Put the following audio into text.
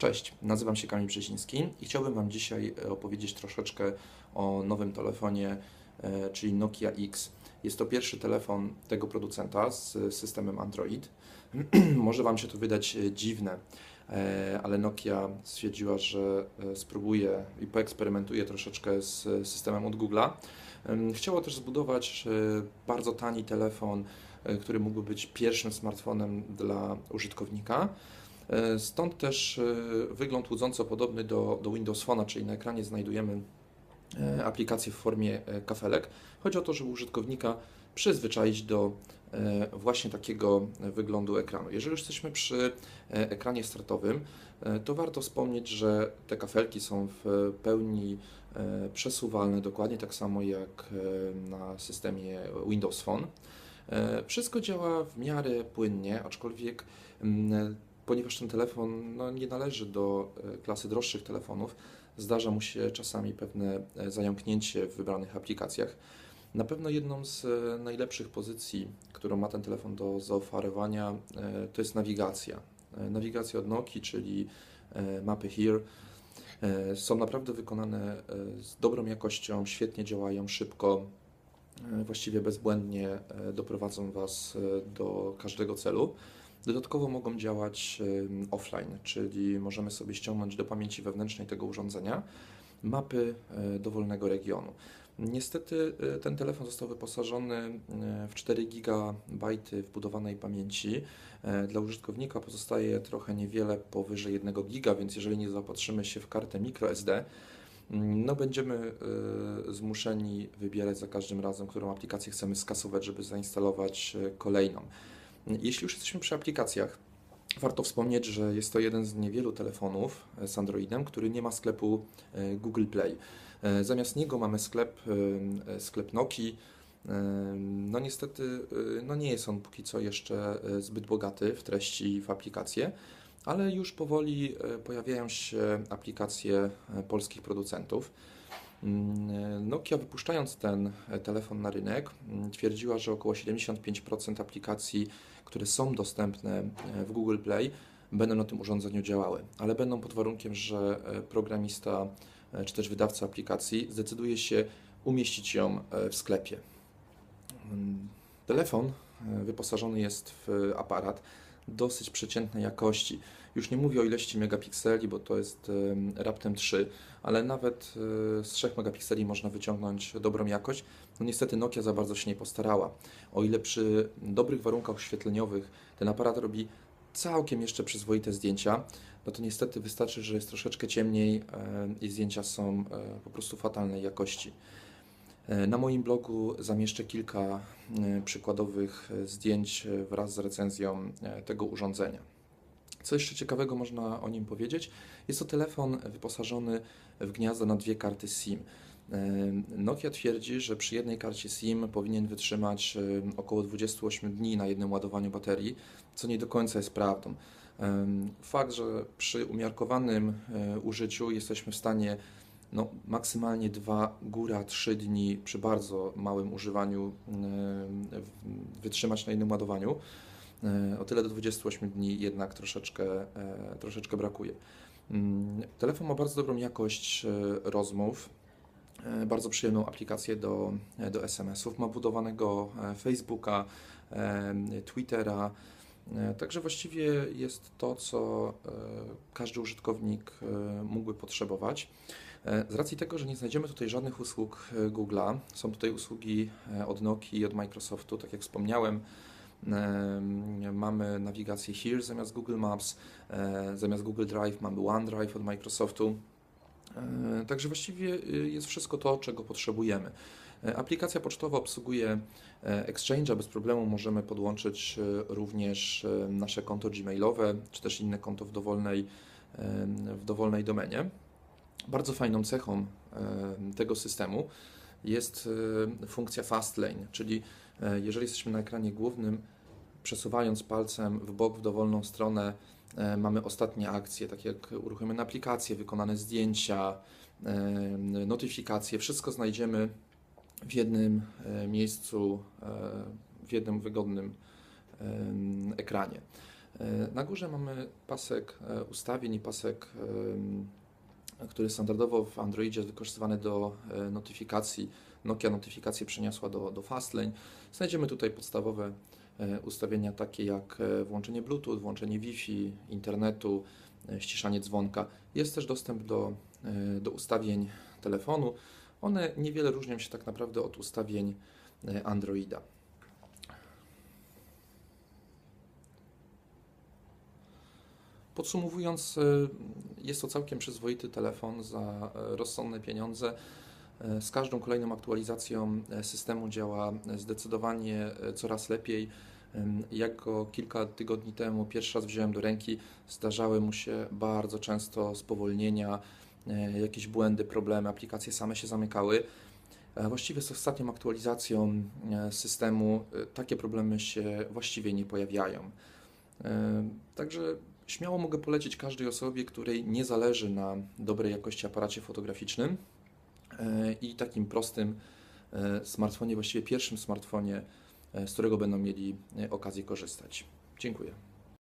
Cześć, nazywam się Kamil Brzeziński i chciałbym Wam dzisiaj e, opowiedzieć troszeczkę o nowym telefonie, e, czyli Nokia X. Jest to pierwszy telefon tego producenta z systemem Android. Może Wam się to wydać e, dziwne, ale Nokia stwierdziła, że spróbuje i poeksperymentuje troszeczkę z systemem od Google'a. Chciała też zbudować bardzo tani telefon, który mógłby być pierwszym smartfonem dla użytkownika. E, stąd też e, wygląd łudząco podobny do, do Windows Phone, czyli na ekranie znajdujemy e, aplikację w formie kafelek. Chodzi o to, żeby użytkownika przyzwyczaić do właśnie takiego wyglądu ekranu. Jeżeli już jesteśmy przy ekranie startowym, to warto wspomnieć, że te kafelki są w pełni przesuwalne, dokładnie tak samo jak na systemie Windows Phone. Wszystko działa w miarę płynnie, aczkolwiek mm, ponieważ ten telefon no, nie należy do e, klasy droższych telefonów, zdarza mu się czasami pewne e, zająknięcie w wybranych aplikacjach. Na pewno jedną z e, najlepszych pozycji, którą ma ten telefon do zaoferowania, to jest nawigacja. Nawigacja od Nokia, czyli mapy Here, są naprawdę wykonane z dobrą jakością, świetnie działają, szybko, właściwie bezbłędnie doprowadzą Was do każdego celu. Dodatkowo mogą działać offline, czyli możemy sobie ściągnąć do pamięci wewnętrznej tego urządzenia mapy e, dowolnego regionu. Niestety e, ten telefon został wyposażony e, w 4 GB wbudowanej pamięci. Dla użytkownika pozostaje trochę niewiele powyżej 1 GB, więc jeżeli nie zaopatrzymy się w kartę microSD, mm, no będziemy zmuszeni wybierać za każdym razem, którą aplikację chcemy skasować, żeby zainstalować kolejną. Jeśli już jesteśmy przy aplikacjach, warto wspomnieć, że jest to jeden z niewielu telefonów e, z Androidem, który nie ma sklepu e, Google Play. E, zamiast niego mamy sklep, sklep Noki. No niestety no nie jest on póki co jeszcze zbyt bogaty w treści w aplikacje, ale już powoli pojawiają się aplikacje polskich producentów. Nokia wypuszczając ten telefon na rynek mm, twierdziła, że około 75% aplikacji, które są dostępne e, w Google Play, będą na tym urządzeniu działały, ale będą pod warunkiem, że e, programista e, czy też wydawca aplikacji zdecyduje się umieścić ją w sklepie. Mm, telefon wyposażony jest w aparat dosyć przeciętnej jakości. Już nie mówię o ilości megapikseli, bo to jest raptem 3, ale nawet e, z 3 megapikseli można wyciągnąć dobrą jakość. No niestety Nokia za bardzo się nie postarała. O ile przy dobrych warunkach oświetleniowych ten aparat robi całkiem jeszcze przyzwoite zdjęcia, no to niestety wystarczy, że jest troszeczkę ciemniej i zdjęcia są e, po prostu fatalnej jakości. E, na moim blogu zamieszczę kilka przykładowych zdjęć wraz z recenzją tego urządzenia. Co jeszcze ciekawego można o nim powiedzieć? Jest to telefon wyposażony w gniazdo na dwie karty SIM. Nokia twierdzi, że przy jednej karcie SIM powinien wytrzymać około 28 dni na jednym ładowaniu baterii, co nie do końca jest prawdą. Fakt, że przy umiarkowanym e, użyciu jesteśmy w stanie no, maksymalnie 2, góra 3 dni przy bardzo małym używaniu wytrzymać na jednym ładowaniu. E, o tyle do 28 dni jednak troszeczkę, e, troszeczkę brakuje. Mm, telefon ma bardzo dobrą jakość e, rozmów, bardzo przyjemną aplikację do, do SMS-ów, ma budowanego Facebooka, Twittera, Także właściwie jest to, co każdy użytkownik mógłby potrzebować. Z racji tego, że nie znajdziemy tutaj żadnych usług Google'a, są tutaj usługi od Nokia i od Microsoftu, tak jak wspomniałem, Mamy nawigację Here zamiast Google Maps, e, zamiast Google Drive mamy OneDrive od Microsoftu. E, także właściwie jest wszystko to, czego potrzebujemy. E, aplikacja pocztowa obsługuje Exchange'a, bez problemu możemy podłączyć również nasze konto gmailowe, czy też inne konto w dowolnej, w dowolnej domenie. Bardzo fajną cechą tego systemu jest funkcja Fastlane, czyli E, jeżeli jesteśmy na ekranie głównym, przesuwając palcem w bok w dowolną stronę, e, mamy ostatnie akcje, takie jak uruchomione aplikacje, wykonane zdjęcia, e, notyfikacje, wszystko znajdziemy w jednym miejscu, w jednym wygodnym ekranie. E, Na górze mamy pasek e, ustawień i pasek, który standardowo w Androidzie jest wykorzystywany do e, notyfikacji. Nokia notyfikacje przeniosła do, do Fastlane. Znajdziemy tutaj podstawowe e, ustawienia takie jak e, włączenie Bluetooth, włączenie Wi-Fi, internetu, ściszanie dzwonka. Jest też dostęp do, do ustawień telefonu. One niewiele różnią się tak naprawdę od ustawień Androida. Podsumowując, jest to całkiem przyzwoity telefon za e, rozsądne pieniądze. E, Z każdą kolejną aktualizacją e, systemu działa zdecydowanie coraz lepiej. Jak go kilka tygodni temu pierwszy raz wziąłem do ręki, zdarzały mu się bardzo często spowolnienia, jakieś błędy, problemy, aplikacje same się zamykały. Właściwie z ostatnią aktualizacją systemu takie problemy się właściwie nie pojawiają. Także śmiało mogę polecić każdej osobie, której nie zależy na dobrej jakości aparacie fotograficznym e, i takim prostym e, smartfonie, właściwie pierwszym smartfonie, e, z którego będą mieli okazję korzystać. Dziękuję.